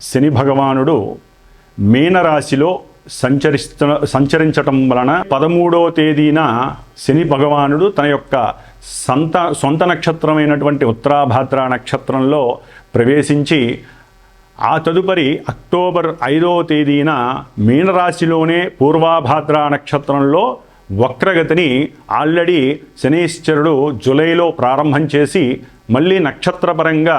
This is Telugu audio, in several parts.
శని భగవానుడు మీనరాశిలో సంచరిస్త సంచరించటం వలన పదమూడో తేదీన శని భగవానుడు తన యొక్క సంత సొంత నక్షత్రమైనటువంటి ఉత్తరాభాద్ర నక్షత్రంలో ప్రవేశించి ఆ తదుపరి అక్టోబర్ ఐదవ తేదీన మీనరాశిలోనే పూర్వాభాద్ర నక్షత్రంలో వక్రగతిని ఆల్రెడీ శనీశ్వరుడు జూలైలో ప్రారంభం చేసి మళ్ళీ నక్షత్రపరంగా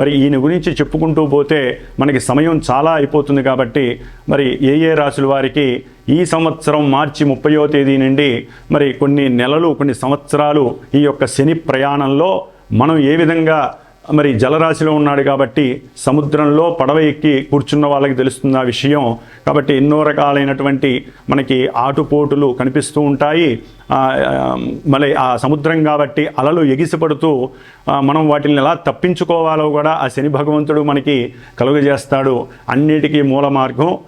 మరి ఈయన గురించి చెప్పుకుంటూ పోతే మనకి సమయం చాలా అయిపోతుంది కాబట్టి మరి ఏ ఏ రాశుల వారికి ఈ సంవత్సరం మార్చి ముప్పయో తేదీ నుండి మరి కొన్ని నెలలు కొన్ని సంవత్సరాలు ఈ యొక్క శని ప్రయాణంలో మనం ఏ విధంగా మరి జలరాశిలో ఉన్నాడు కాబట్టి సముద్రంలో పడవ ఎక్కి కూర్చున్న వాళ్ళకి తెలుస్తుంది ఆ విషయం. కాబట్టి ఎన్నో రకాలైనటువంటి మనకి ఆటుపోటులు కనిపిస్తూ ఉంటాయి. మళ్ళీ ఆ సముద్రం కాబట్టి అలలు ఎగిసిపడుతూ మనం వాటిని ఎలా తప్పించుకోవాలో కూడా ఆ శని భగవంతుడు మనకి కలుగజేస్తాడు. అన్నిటికీ మూల మార్గం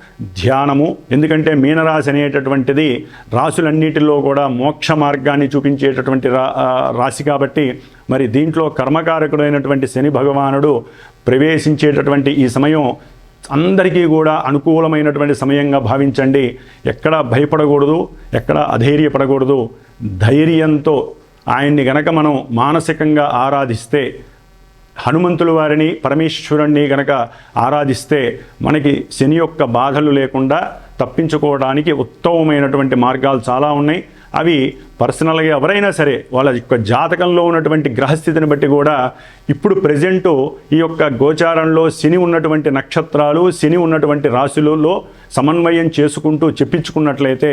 ధ్యానము. ఎందుకంటే మీనరాశి అనేటటువంటిది రాసులన్నిటిలో కూడా మోక్ష మార్గాన్ని చూపించేటటువంటి రా రాశి కాబట్టి మరి దీంట్లో కర్మకారకుడైనటువంటి శని భగవానుడు ప్రవేశించేటటువంటి ఈ సమయం అందరికీ కూడా అనుకూలమైనటువంటి సమయంగా భావించండి. ఎక్కడ భయపడకూడదు ఎక్కడ అధైర్యపడకూడదు. ధైర్యంతో ఆయన్ని గనక మనం మానసికంగా ఆరాధిస్తే హనుమంతుల వారిని పరమేశ్వరుణ్ణి గనక ఆరాధిస్తే మనకి శని యొక్క బాధలు లేకుండా తప్పించుకోవడానికి ఉత్తమమైనటువంటి మార్గాలు చాలా ఉన్నాయి. అవి పర్సనల్గా ఎవరైనా సరే వాళ్ళ యొక్క జాతకంలో ఉన్నటువంటి గ్రహస్థితిని బట్టి కూడా ఇప్పుడు ప్రజెంట్ ఈ యొక్క గోచారంలో శని ఉన్నటువంటి నక్షత్రాలు శని ఉన్నటువంటి రాశులలో సమన్వయం చేసుకుంటూ చెప్పించుకున్నట్లయితే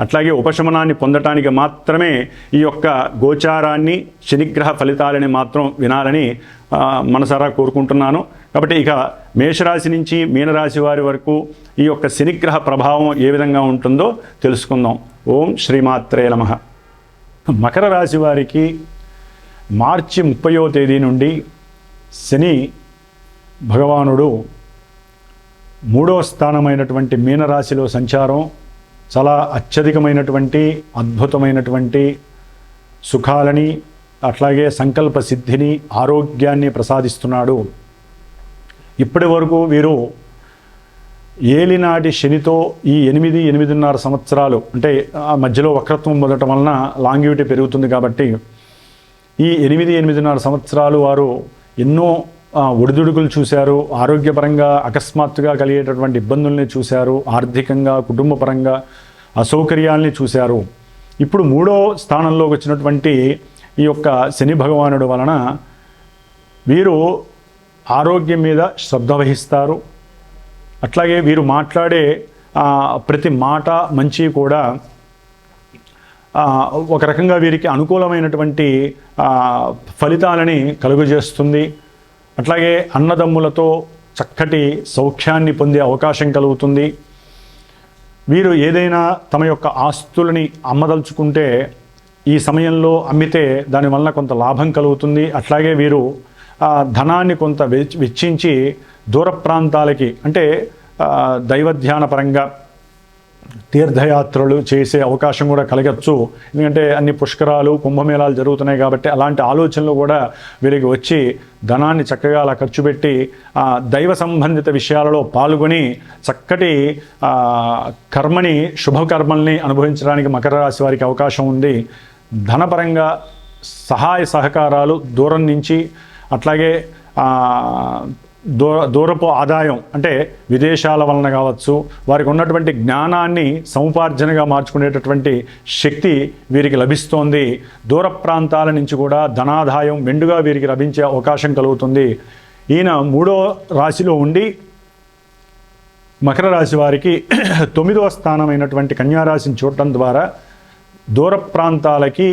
అట్లాగే ఉపశమనాన్ని పొందటానికి మాత్రమే ఈ యొక్క గోచారాన్ని శనిగ్రహ ఫలితాలని మాత్రం వినాలని మనసారా కోరుకుంటున్నాను. కాబట్టి ఇక మేషరాశి నుంచి మీనరాశి వారి వరకు ఈ యొక్క శనిగ్రహ ప్రభావం ఏ విధంగా ఉంటుందో తెలుసుకుందాం. ఓం శ్రీమాత్రే నమ. మకర రాశి వారికి మార్చి ముప్పయో తేదీ నుండి శని భగవానుడు మూడవ స్థానమైనటువంటి మీనరాశిలో సంచారం చాలా అత్యధికమైనటువంటి అద్భుతమైనటువంటి సుఖాలని అట్లాగే సంకల్ప సిద్ధిని ఆరోగ్యాన్ని ప్రసాదిస్తున్నాడు. ఇప్పటి వరకు వీరు ఏలినాటి శనితో ఈ ఎనిమిది ఎనిమిదిన్నర సంవత్సరాలు అంటే ఆ మధ్యలో వక్రత్వం పొందటం వలన లాంగ్యూటీ పెరుగుతుంది కాబట్టి ఈ ఎనిమిది ఎనిమిదిన్నర సంవత్సరాలు వారు ఎన్నో ఒడిదుడుకులు చూశారు ఆరోగ్యపరంగా అకస్మాత్తుగా కలిగేటటువంటి ఇబ్బందుల్ని చూశారు ఆర్థికంగా కుటుంబపరంగా అసౌకర్యాల్ని చూశారు. ఇప్పుడు మూడో స్థానంలోకి వచ్చినటువంటి ఈ యొక్క శని భగవానుడు వలన వీరు ఆరోగ్యం మీద శ్రద్ధ వహిస్తారు. అట్లాగే వీరు మాట్లాడే ప్రతి మాట మంచి కూడా ఒక రకంగా వీరికి అనుకూలమైనటువంటి ఫలితాలని కలుగజేస్తుంది. అట్లాగే అన్నదమ్ములతో చక్కటి సౌఖ్యాన్ని పొందే అవకాశం కలుగుతుంది. వీరు ఏదైనా తమ యొక్క ఆస్తులని అమ్మదలుచుకుంటే ఈ సమయంలో అమ్మితే దానివల్ల కొంత లాభం కలుగుతుంది. అట్లాగే వీరు ధనాన్ని కొంత వెచ్చించి దూర ప్రాంతాలకి అంటే దైవధ్యాన పరంగా తీర్థయాత్రలు చేసే అవకాశం కూడా కలగచ్చు. ఎందుకంటే అన్ని పుష్కరాలు కుంభమేళాలు జరుగుతున్నాయి కాబట్టి అలాంటి ఆలోచనలు కూడా వీరికి వచ్చి ధనాన్ని చక్కగా అలా ఖర్చు పెట్టి దైవ సంబంధిత విషయాలలో పాల్గొని చక్కటి కర్మని శుభకర్మల్ని అనుభవించడానికి మకర రాశి వారికి అవకాశం ఉంది. ధనపరంగా సహాయ సహకారాలు దూరం నుంచి అట్లాగే దూర దూరపు ఆదాయం అంటే విదేశాల వలన కావచ్చు వారికి ఉన్నటువంటి జ్ఞానాన్ని సముపార్జనగా మార్చుకునేటటువంటి శక్తి వీరికి లభిస్తోంది. దూర ప్రాంతాల నుంచి కూడా ధనాదాయం మెండుగా వీరికి లభించే అవకాశం కలుగుతుంది. ఈయన మూడో రాశిలో ఉండి మకర రాశి వారికి తొమ్మిదవ స్థానమైనటువంటి కన్యారాశిని చూడటం ద్వారా దూర ప్రాంతాలకి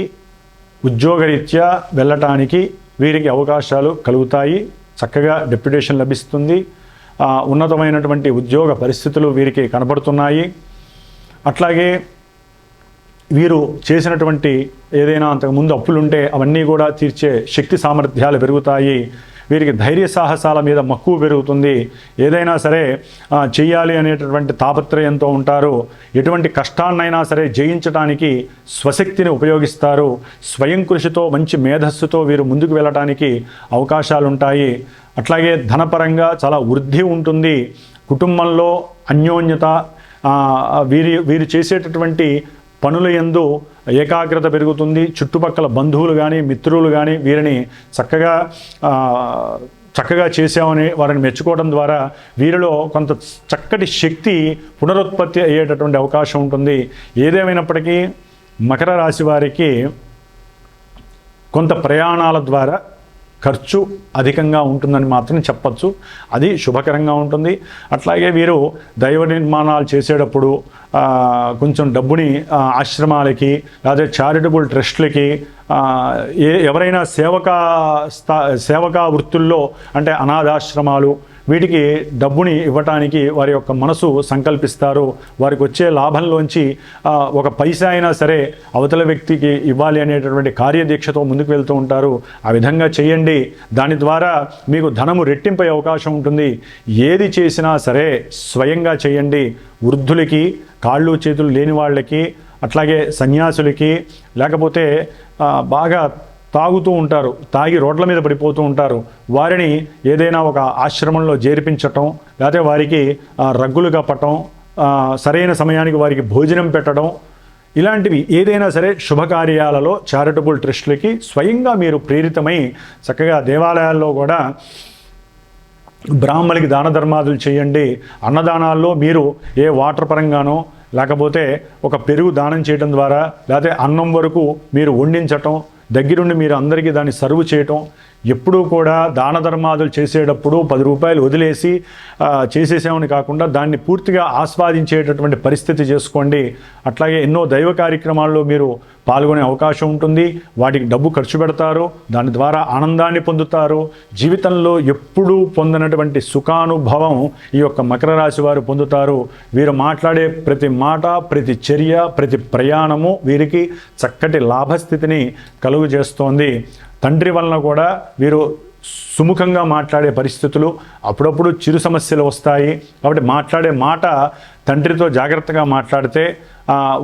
ఉద్యోగరీత్యా వెళ్ళటానికి వీరికి అవకాశాలు కలుగుతాయి. చక్కగా డెప్యుటేషన్ లభిస్తుంది. ఉన్నతమైనటువంటి ఉద్యోగ పరిస్థితులు వీరికి కనబడుతున్నాయి. అట్లాగే వీరు చేసినటువంటి ఏదైనా అంతకుముందు అప్పులుంటే అవన్నీ కూడా తీర్చే శక్తి సామర్థ్యాలు పెరుగుతాయి. వీరికి ధైర్య సాహసాల మీద మక్కువ పెరుగుతుంది. ఏదైనా సరే చేయాలి అనేటటువంటి తాపత్రయంతో ఉంటారు. ఎటువంటి కష్టాన్నైనా సరే జయించడానికి స్వశక్తిని ఉపయోగిస్తారు. స్వయం కృషితో మంచి మేధస్సుతో వీరు ముందుకు వెళ్ళటానికి అవకాశాలుంటాయి. అట్లాగే ధనపరంగా చాలా వృద్ధి ఉంటుంది. కుటుంబంలో అన్యోన్యత వీరి వీరు చేసేటటువంటి పనుల ఎందు ఏకాగ్రత పెరుగుతుంది. చుట్టుపక్కల బంధువులు కానీ మిత్రులు కానీ వీరిని చక్కగా చక్కగా చేసామని వారిని మెచ్చుకోవడం ద్వారా వీరిలో కొంత చక్కటి శక్తి పునరుత్పత్తి అయ్యేటటువంటి అవకాశం ఉంటుంది. ఏదేమైనప్పటికీ మకర రాశి వారికి కొంత ప్రయాణాల ద్వారా ఖర్చు అధికంగా ఉంటుందని మాత్రం చెప్పచ్చు. అది శుభకరంగా ఉంటుంది. అట్లాగే వీరు దైవ నిర్మాణాలు చేసేటప్పుడు కొంచెం డబ్బుని ఆశ్రమాలకి లేదా చారిటబుల్ ట్రస్ట్లకి ఏ ఎవరైనా సేవకా స్థా సేవకా వృత్తుల్లో అంటే అనాథాశ్రమాలు వీటికి డబ్బుని ఇవ్వటానికి వారి యొక్క మనసు సంకల్పిస్తారు. వారికి వచ్చే లాభంలోంచి ఒక పైసా అయినా సరే అవతల వ్యక్తికి ఇవ్వాలి అనేటటువంటి కార్యదీక్షతో ముందుకు వెళ్తూ ఉంటారు. ఆ విధంగా చేయండి. దాని ద్వారా మీకు ధనము రెట్టింపే అవకాశం ఉంటుంది. ఏది చేసినా సరే స్వయంగా చేయండి. వృద్ధులకి కాళ్ళు చేతులు లేని వాళ్ళకి అట్లాగే సన్యాసులకి లేకపోతే బాగా తాగుతూ ఉంటారు తాగి రోడ్ల మీద పడిపోతూ ఉంటారు. వారిని ఏదైనా ఒక ఆశ్రమంలో చేర్పించటం లేకపోతే వారికి రగ్గులు కప్పటం సరైన సమయానికి వారికి భోజనం పెట్టడం ఇలాంటివి ఏదైనా సరే శుభకార్యాలలో చారిటబుల్ ట్రస్ట్లకి స్వయంగా మీరు ప్రేరితమై చక్కగా దేవాలయాల్లో కూడా బ్రాహ్మణులకి దాన ధర్మాదులు చేయండి. అన్నదానాల్లో మీరు ఏ వాటర్ పరంగానో లేకపోతే ఒక పెరుగు దానం చేయటం ద్వారా లేకపోతే అన్నం వరకు మీరు వండించటం దగ్గరుండి మీరు అందరికీ దాన్ని సర్వ్ చేయటం ఎప్పుడూ కూడా దాన ధర్మాదులు చేసేటప్పుడు పది రూపాయలు వదిలేసి చేసేసామని కాకుండా దాన్ని పూర్తిగా ఆస్వాదించేటటువంటి పరిస్థితి చేసుకోండి. అట్లాగే ఎన్నో దైవ కార్యక్రమాల్లో మీరు పాల్గొనే అవకాశం ఉంటుంది. వాటికి డబ్బు ఖర్చు పెడతారు. దాని ద్వారా ఆనందాన్ని పొందుతారు. జీవితంలో ఎప్పుడూ పొందినటువంటి సుఖానుభవం ఈ యొక్క మకర రాశి వారు పొందుతారు. వీరు మాట్లాడే ప్రతి మాట ప్రతి చర్య ప్రతి ప్రయాణము వీరికి చక్కటి లాభస్థితిని కలుగు చేస్తోంది తండ్రి వలన కూడా వీరు సుముఖంగా మాట్లాడే పరిస్థితులు అప్పుడప్పుడు చిరు సమస్యలు వస్తాయి. కాబట్టి మాట్లాడే మాట తండ్రితో జాగ్రత్తగా మాట్లాడితే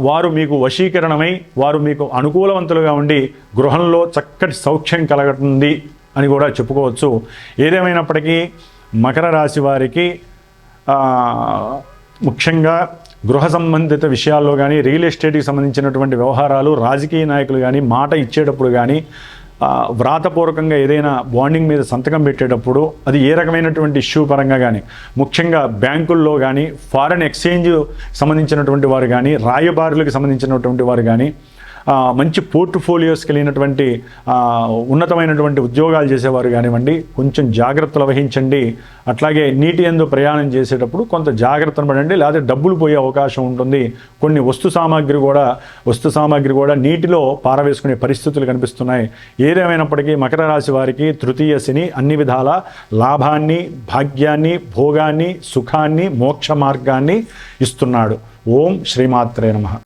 వారు మీకు వశీకరణమై వారు మీకు అనుకూలవంతులుగా ఉండి గృహంలో చక్కటి సౌఖ్యం కలగటుంది అని కూడా చెప్పుకోవచ్చు. ఏదేమైనప్పటికీ మకర రాశి వారికి ముఖ్యంగా గృహ సంబంధిత విషయాల్లో కానీ రియల్ ఎస్టేట్కి సంబంధించినటువంటి వ్యవహారాలు రాజకీయ నాయకులు కానీ మాట ఇచ్చేటప్పుడు కానీ వ్రాతపూర్వకంగా ఏదైనా బాండింగ్ మీద సంతకం పెట్టేటప్పుడు అది ఏ రకమైనటువంటి ఇష్యూ పరంగా కానీ ముఖ్యంగా బ్యాంకుల్లో కానీ ఫారెన్ ఎక్స్చేంజ్ సంబంధించినటువంటి వారు కానీ రాయబారులకు సంబంధించినటువంటి వారు కానీ మంచి పోర్ట్ఫోలియోస్ కలిగినటువంటి ఉన్నతమైనటువంటి ఉద్యోగాలు చేసేవారు కానివ్వండి కొంచెం జాగ్రత్తలు వహించండి. అట్లాగే నీటి ఎందు ప్రయాణం చేసేటప్పుడు కొంత జాగ్రత్తను పడండి లేదా డబ్బులు పోయే అవకాశం ఉంటుంది. కొన్ని వస్తు సామాగ్రి కూడా వస్తు సామాగ్రి కూడా నీటిలో పారవేసుకునే పరిస్థితులు కనిపిస్తున్నాయి. ఏదేమైనప్పటికీ మకర రాశి వారికి తృతీయ శని అన్ని విధాల లాభాన్ని భాగ్యాన్ని భోగాన్ని సుఖాన్ని మోక్ష మార్గాన్ని ఇస్తున్నాడు. ఓం శ్రీమాత్రే నమః.